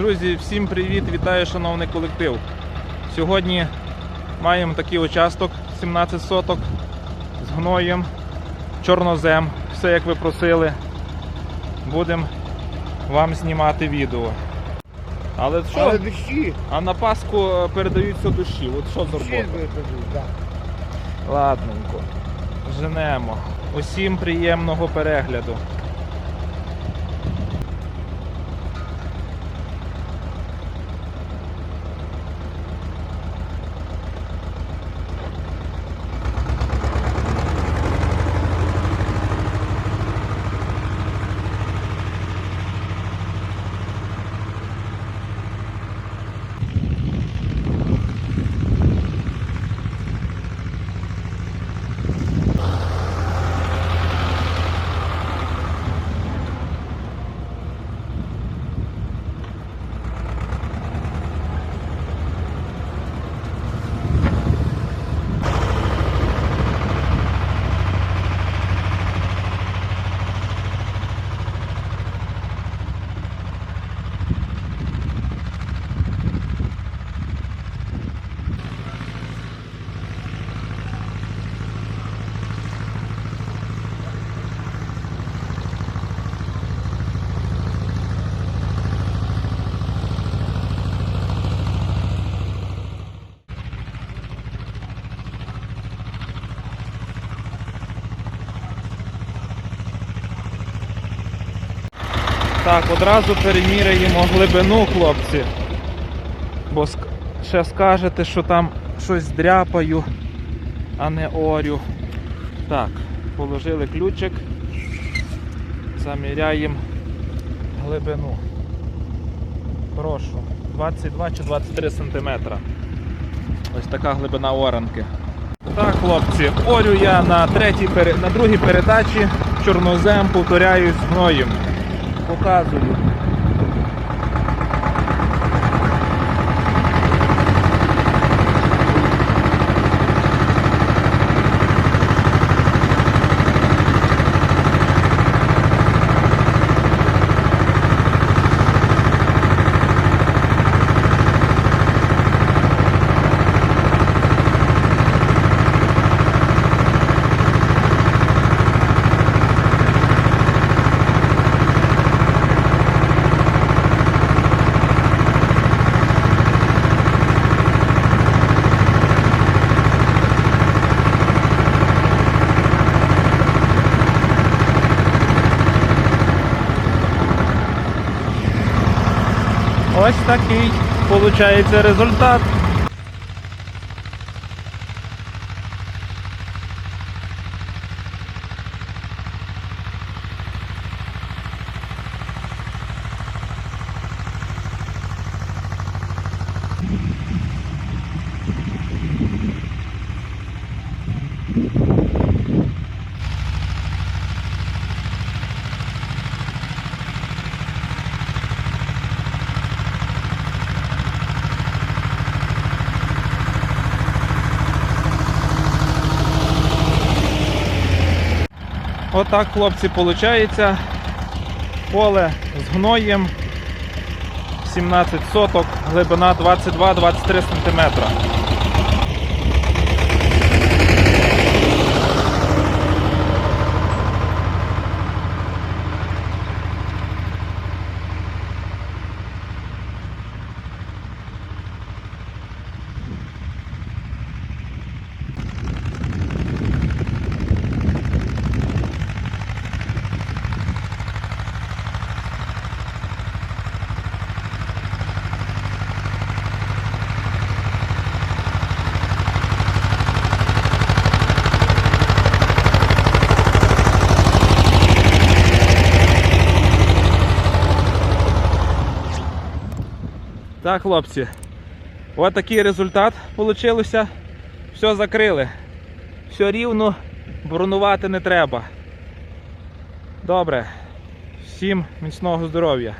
Друзі, всім привіт! Вітаю, шановний колектив. Сьогодні маємо такий участок 17 соток з гноєм, чорнозем, все як ви просили. Будемо вам знімати відео. Але що? Але дощі. А на Пасху е, передаються душі. От що за робота? так. Ладненько. Женемо. Усім приємного перегляду. Так, одразу переміряємо глибину, хлопці. Бо ще скажете, що там щось дряпаю, а не орю. Так, положили ключик. Заміряємо глибину. Прошу. 22 чи 23 сантиметра. Ось така глибина оранки. Так, хлопці, орю я на третій на другій передачі чорнозем повторяюсь з гноєм. Показую. Ось такий виходить результат. Отак, хлопці, виходить. Поле з гноєм 17 соток, глибина 22-23 см. Так, хлопці. Ось такий результат вийшло. Все закрили. Все рівно, бронувати не треба. Добре. Всім міцного здоров'я.